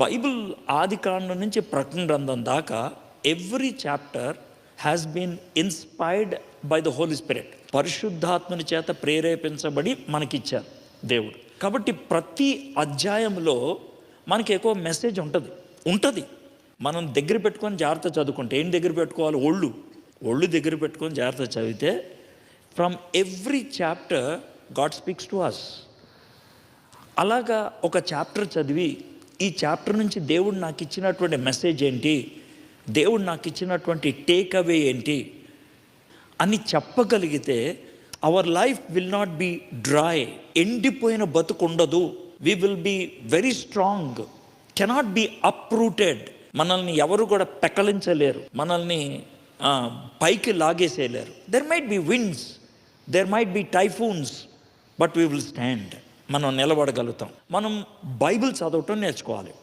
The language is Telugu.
బైబిల్ ఆది కాండం నుంచి ప్రకటన గ్రంథం దాకా every chapter has been inspired by the Holy Spirit పరిశుద్ధాత్మని చేత ప్రేరేపించబడి మనకిచ్చారు దేవుడు. కాబట్టి ప్రతి అధ్యాయంలో మనకి ఎక్కువ మెసేజ్ ఉంటుంది. ఉంటుంది. మనం దగ్గర పెట్టుకొని జాగ్రత్త చదువుకుంటే ఏం దగ్గర పెట్టుకోవాలి? ఒళ్ళు. ఒళ్ళు దగ్గర పెట్టుకొని జాగ్రత్త చదివితే from every chapter God speaks to us అలాగా ఒక చాప్టర్ చదివి ఈ చాప్టర్ నుంచి దేవుడు నాకు ఇచ్చినటువంటి మెసేజ్ ఏంటి? దేవుడు నాకు ఇచ్చినటువంటి టేక్ అవే ఏంటి? అని చెప్పగలిగితే our life will not be dry ఎండిపోయిన బతుకు ఉండదు we will be very strong cannot be uprooted మనల్ని ఎవరు కూడా పెకలించలేరు. మనల్ని పైకి లాగేసేయలేరు there might be winds there might be typhoons but we will stand మనం నిలబడగలుగుతాం. మనం బైబిల్ చదవటం నేర్చుకోవాలి.